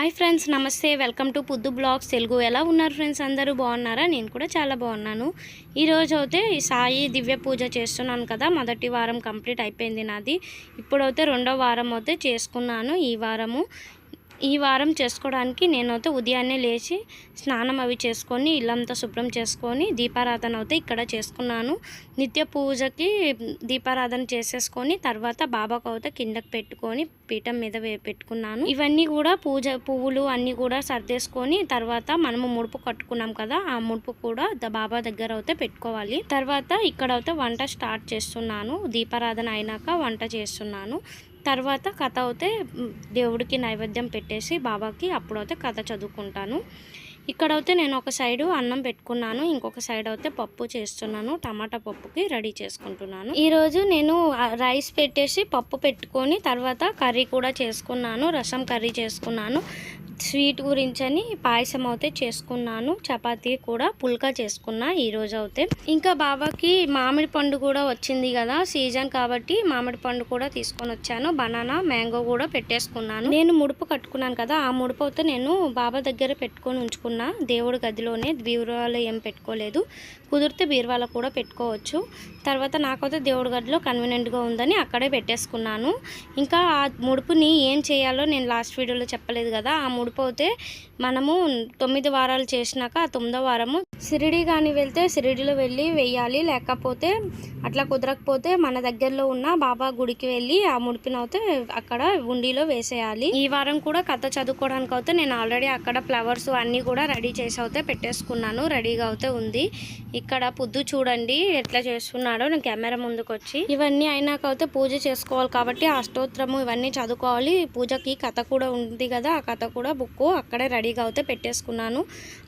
Hi friends నమస్తే. Welcome to Puddu blogs. Telugu ఎలా ఉన్నారు ఫ్రెండ్స్? అందరూ బాగున్నారా? నేను కూడా చాలా బాగున్నాను. ఈరోజు అయితే ఈ సాయి దివ్య పూజ చేస్తున్నాను కదా. మొదటి వారం కంప్లీట్ అయిపోయింది నాది. ఇప్పుడైతే రెండో వారం అయితే చేసుకున్నాను ఈ వారము. ఈ వారం చేసుకోవడానికి నేనైతే ఉదయాన్నే లేచి స్నానం అవి చేసుకొని ఇల్లంతా శుభ్రం చేసుకొని దీపారాధన అయితే ఇక్కడ చేసుకున్నాను. నిత్య పూజకి దీపారాధన చేసేసుకొని తర్వాత బాబాకు అయితే కిందకి పెట్టుకొని పీఠం మీద పెట్టుకున్నాను. ఇవన్నీ కూడా పూజ పువ్వులు అన్నీ కూడా సర్దేసుకొని తర్వాత మనము ముడుపు కట్టుకున్నాం కదా ఆ ముడుపు కూడా బాబా దగ్గర అయితే పెట్టుకోవాలి. తర్వాత ఇక్కడ అయితే వంట స్టార్ట్ చేస్తున్నాను. దీపారాధన అయినాక వంట చేస్తున్నాను. తర్వాత కథ అయితే దేవుడికి నైవేద్యం పెట్టేసి బాబాకి అప్పుడైతే కథ చదువుకుంటాను. ఇక్కడైతే నేను ఒక సైడు అన్నం పెట్టుకున్నాను ఇంకొక సైడ్ అయితే పప్పు చేస్తున్నాను టమాటా పప్పుకి రెడీ చేసుకుంటున్నాను. ఈరోజు నేను రైస్ పెట్టేసి పప్పు పెట్టుకొని తర్వాత కర్రీ కూడా చేసుకున్నాను రసం కర్రీ చేసుకున్నాను. స్వీట్ గురించి అని పాయసం అయితే చేసుకున్నాను. చపాతీ కూడా పుల్కా చేసుకున్నా ఈరోజు అయితే. ఇంకా బాబాకి మామిడి పండు కూడా వచ్చింది కదా సీజన్ కాబట్టి మామిడి పండు కూడా తీసుకొని వచ్చాను. బనానా మ్యాంగో కూడా పెట్టేసుకున్నాను. నేను ముడుపు కట్టుకున్నాను కదా ఆ ముడుపు అయితే నేను బాబా దగ్గర పెట్టుకొని ఉంచుకున్నా. దేవుడి గదిలోనే బీరువాలో ఏం పెట్టుకోలేదు. కుదిరితే బీరువాలో కూడా పెట్టుకోవచ్చు. తర్వాత నాకైతే దేవుడి గదిలో కన్వీనియంట్గా ఉందని అక్కడే పెట్టేసుకున్నాను. ఇంకా ఆ ముడుపుని ఏం చేయాలో నేను లాస్ట్ వీడియోలో చెప్పలేదు కదా ఆ ముడుపు అయితే మనము తొమ్మిది వారాలు చేసినాక ఆ తొమ్మిదో వారము సిరిడి కానీ వెళ్తే సిరిడిలో వెళ్ళి వెయ్యాలి లేకపోతే అట్లా కుదరకపోతే మన దగ్గరలో ఉన్న బాబా గుడికి వెళ్ళి ఆ ముడిపినైతే అక్కడ ఉండిలో వేసేయాలి. ఈ వారం కూడా కథ చదువుకోవడానికి అయితే నేను ఆల్రెడీ అక్కడ ఫ్లవర్స్ అన్నీ కూడా రెడీ చేసి అయితే పెట్టేసుకున్నాను. రెడీగా అయితే ఉంది. ఇక్కడ పొద్దు చూడండి ఎట్లా చేస్తున్నాడో. నేను కెమెరా ముందుకు వచ్చి ఇవన్నీ అయినాక అయితే పూజ చేసుకోవాలి కాబట్టి అష్టోత్తరము ఇవన్నీ చదువుకోవాలి. పూజకి కథ కూడా ఉంది కదా ఆ కథ కూడా బుక్ అక్కడే రెడీగా అయితే పెట్టేసుకున్నాను.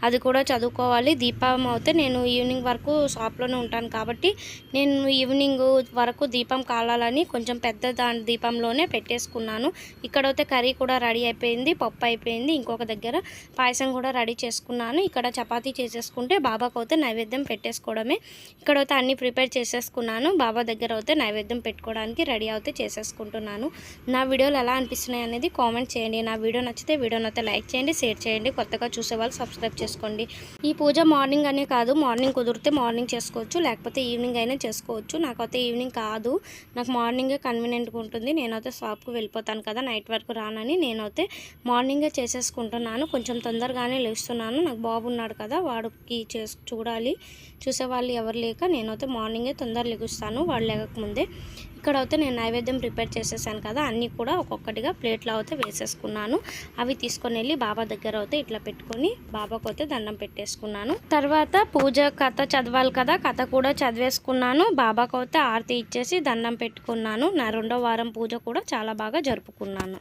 అది కూడా చదువుకోవాలి. దీపం అయితే నేను ఈవినింగ్ వరకు షాప్లోనే ఉంటాను కాబట్టి నేను ఈవినింగ్ వరకు దీపం కాలాలని కొంచెం పెద్ద దాని దీపంలోనే పెట్టేసుకున్నాను. ఇక్కడైతే కర్రీ కూడా రెడీ అయిపోయింది పప్పు అయిపోయింది ఇంకొక దగ్గర పాయసం కూడా రెడీ చేసుకున్నాను. ఇక్కడ చపాతీ చేసేసుకుంటే బాబాకు అయితే నైవేద్యం పెట్టేసుకోవడమే. ఇక్కడైతే అన్ని ప్రిపేర్ చేసేసుకున్నాను. బాబా దగ్గర అయితే నైవేద్యం పెట్టుకోవడానికి రెడీ అయితే చేసేసుకుంటున్నాను. నా వీడియోలు ఎలా అనిపిస్తున్నాయి అనేది కామెంట్ చేయండి. నా వీడియో నచ్చితే వీడియో నచ్చితే అయితే లైక్ చేయండి షేర్ చేయండి కొత్తగా చూసే వాళ్ళు సబ్స్క్రైబ్ చేసుకోండి. ఈ పూజ మార్నింగ్ అనే కాదు మార్నింగ్ కుదిరితే మార్నింగ్ చేసుకోవచ్చు లేకపోతే ఈవినింగ్ అయినా చేసుకోవచ్చు. నాకైతే ఈవినింగ్ కాదు నాకు మార్నింగే కన్వీనియంట్గా ఉంటుంది. నేనైతే షాప్కి వెళ్ళిపోతాను కదా నైట్ వరకు రానని నేనైతే మార్నింగే చేసేసుకుంటున్నాను. కొంచెం తొందరగానే లేస్తున్నాను. నాకు బాబు ఉన్నాడు కదా వాడికి చేసి చూడాలి. చూసేవాళ్ళు ఎవరు లేక నేనైతే మార్నింగే తొందర లెగుస్తాను. వాడు లేకముందే ఇక్కడ అయితే నేను నైవేద్యం ప్రిపేర్ చేసేసాను కదా అన్నీ కూడా ఒక్కొక్కటిగా ప్లేట్లో అయితే వేసేసుకున్నాను. అవి తీసుకొని వెళ్ళి బాబా దగ్గర అయితే ఇట్లా పెట్టుకొని బాబాకు అయితే దండం పెట్టేసుకున్నాను. తర్వాత పూజ కథ చదవాలి కదా కథ కూడా చదివేసుకున్నాను. బాబాకు అయితే ఆరతి ఇచ్చేసి దండం పెట్టుకున్నాను. నా రెండో వారం పూజ కూడా చాలా బాగా జరుపుకున్నాను.